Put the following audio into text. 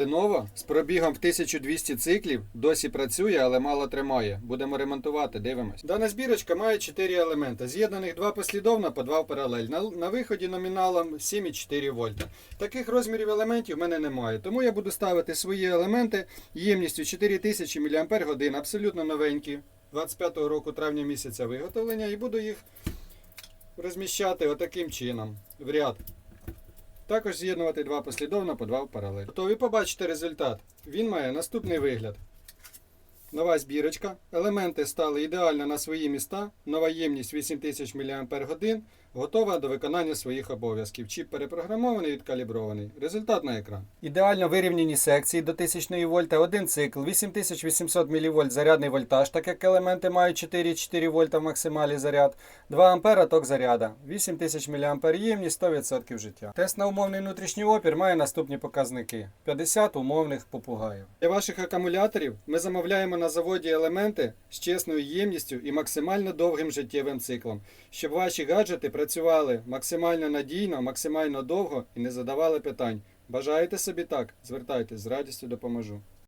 Lenovo з пробігом в 1200 циклів досі працює, але мало тримає. Будемо ремонтувати, дивимось. Дана збірочка має 4 елементи, з'єднаних два послідовно по два в паралель. На, на виході номіналом 7,4 вольта. Таких розмірів елементів в мене немає, тому я буду ставити свої елементи ємністю 4000 мАч, абсолютно новенькі. 25 року травня місяця виготовлення і буду їх розміщати отаким чином в ряд. Також з'єднувати два послідовно по два в паралель. Готові побачити результат. Він має наступний вигляд. Нова збірочка. Елементи стали ідеально на свої міста. Нова ємність 8000 мАч. Готова до виконання своїх обов'язків. Чіп перепрограмований, відкалібрований. Результат на екран. Ідеально вирівняні секції до 1000 вольта, один цикл, 8800 мВ зарядний вольтаж, так як елементи мають 4,4 вольта в максималі заряд, 2 ампера ток заряда, 8000 мА ємність, 100% життя. Тест на умовний внутрішній опір має наступні показники: 50 умовних попугаїв. Для ваших акумуляторів ми замовляємо на заводі елементи з чесною ємністю і максимально довгим життєвим циклом, щоб ваші гаджети працювали максимально надійно, максимально довго і не задавали питань. Бажаєте собі так? Звертайтесь, з радістю допоможу.